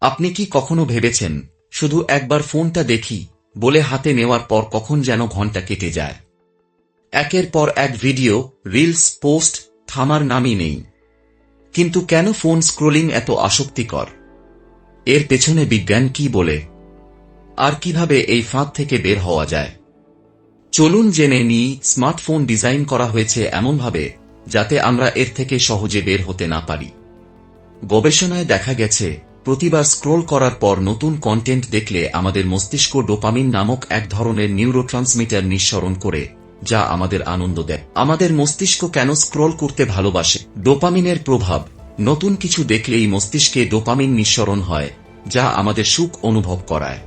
আপনি কি কখনো ভেবেছেন, শুধু একবার ফোনটা দেখি, বলে হাতে নেওয়ার পর কখন যেন ঘণ্টা কেটে যায়? একের পর এক ভিডিও, রিলস, পোস্ট, থামার নামই নেই। কিন্তু কেন ফোন স্ক্রোলিং এত আসক্তিকর? এর পেছনে বিজ্ঞান কি বলে? আর কীভাবে এই ফাঁদ থেকে বের হওয়া যায়? চলুন জেনে নিই, স্মার্টফোন ডিজাইন করা হয়েছে এমনভাবে, যাতে আমরা এর থেকে সহজে বের হতে না পারি। গবেষণায় দেখা গেছে প্রতিবার স্ক্রোল করার পর নতুন কন্টেন্ট দেখলে আমাদের মস্তিষ্ক ডোপামিন নামক এক ধরনের নিউরোট্রান্সমিটার নিঃসরণ করে, যা আমাদের আনন্দ দেয়। আমাদের মস্তিষ্ক কেন স্ক্রোল করতে ভালোবাসে? ডোপামিনের প্রভাব। নতুন কিছু দেখলেই মস্তিষ্কে ডোপামিন নিঃসরণ হয়, যা আমাদের সুখ অনুভব করায়।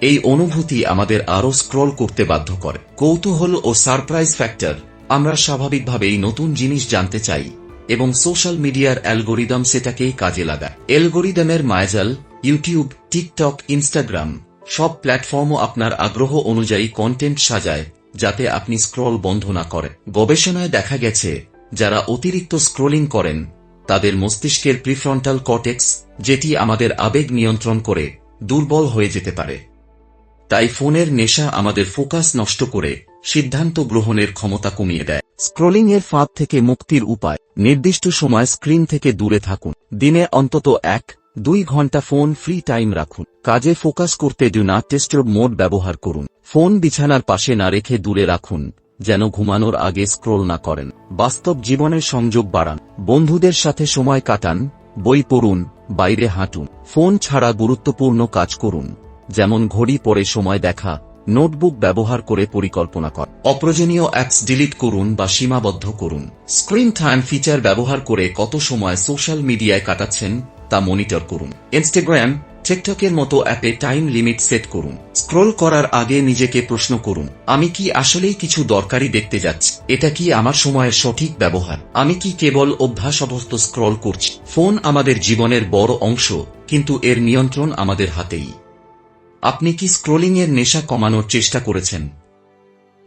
এই অনুভূতি আমাদের আরও স্ক্রল করতে বাধ্য করে। কৌতূহল ও সারপ্রাইজ ফ্যাক্টর। আমরা স্বাভাবিকভাবেই নতুন জিনিস জানতে চাই। এবং সোশ্যাল মিডিয়ার অ্যালগোরিদম সেটাকেই কাজে লাগায়। অ্যালগোরিদমের মায়াজাল, ইউটিউব, টিকটক, ইনস্টাগ্রাম, সব প্ল্যাটফর্মও আপনার আগ্রহ অনুযায়ী কন্টেন্ট সাজায়, যাতে আপনি স্ক্রল বন্ধ না করেন গবেষণায় দেখা গেছে, যারা অতিরিক্ত স্ক্রোলিং করেন, তাদের মস্তিষ্কের প্রিফ্রন্টাল কটেক্স যেটি আমাদের আবেগ নিয়ন্ত্রণ করে, দুর্বল হয়ে যেতে পারে। তাই ফোনের নেশা আমাদের ফোকাস নষ্ট করে, সিদ্ধান্ত গ্রহণের ক্ষমতা কমিয়ে দেয়। স্ক্রোলিংয়ের ফাঁদ থেকে মুক্তির উপায়। নির্দিষ্ট সময় স্ক্রিন থেকে দূরে থাকুন। দিনে অন্তত এক, দুই ঘণ্টা ফোন ফ্রি টাইম রাখুন। কাজে ফোকাস করতে ডু নট টেস্টব মোড ব্যবহার করুন। ফোন বিছানার পাশে না রেখে দূরে রাখুন, যেন ঘুমানোর আগে স্ক্রোল না করেন। বাস্তব জীবনের সংযোগ বাড়ান। বন্ধুদের সাথে সময় কাটান, বই পড়ুন, বাইরে হাঁটুন। ফোন ছাড়া গুরুত্বপূর্ণ কাজ করুন। যেমন ঘড়ি পরে সময় দেখা নোটবুক ব্যবহার করে পরিকল্পনা কর। অপ্রয়োজনীয় অ্যাপস ডিলিট করুন বা সীমাবদ্ধ করুন। স্ক্রিন টাইম ফিচার ব্যবহার করে কত সময় সোশ্যাল মিডিয়ায় কাটাচ্ছেন তা মনিটর করুন। ইনস্টাগ্রাম, টিকটকের মতো অ্যাপে টাইম লিমিট সেট করুন। স্ক্রোল করার আগে নিজেকে প্রশ্ন করুন, আমি কি আসলেই কিছু দরকারি দেখতে যাচ্ছি? এটা কি আমার সময়ের সঠিক ব্যবহার? আমি কি কেবল অভ্যাসবস্ত স্ক্রল করছি? ফোন আমাদের জীবনের বড় অংশ, কিন্তু এর নিয়ন্ত্রণ আমাদের হাতেই। আপনি কি স্ক্রোলিংয়ের নেশা কমানোর চেষ্টা করেছেন?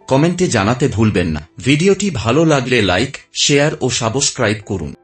কমেন্টে জানাতে ভুলবেন না। ভিডিওটি ভালো লাগলে লাইক শেয়ার ও সাবস্ক্রাইব করুন।